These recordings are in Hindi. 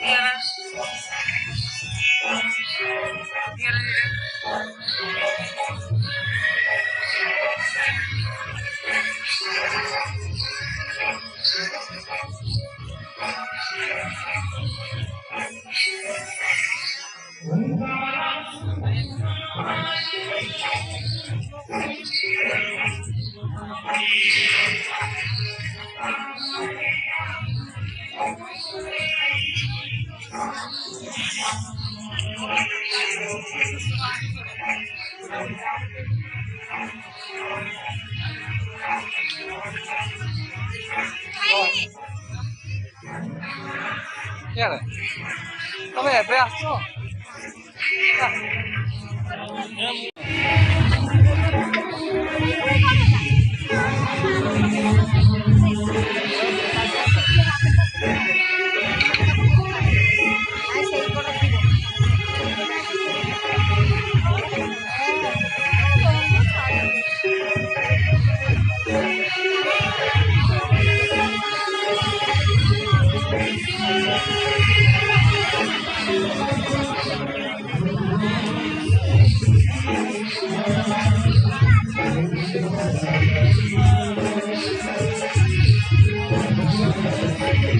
Gutiérrez. Gutiérrez. Pera. Calma aí, aperta. Ah.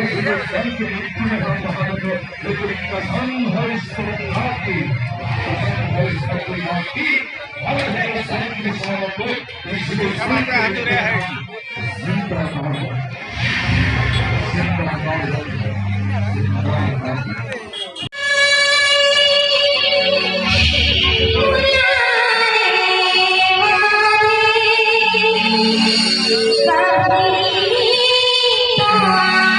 उसको संत मृत्यु में हम पकड़ेंगे लेकिन कसम है इस परिवार की कसम है इस परिवार की और है संत के सौरभ को इसलिए संत है संत का सौरभ संत का सौरभ Bye.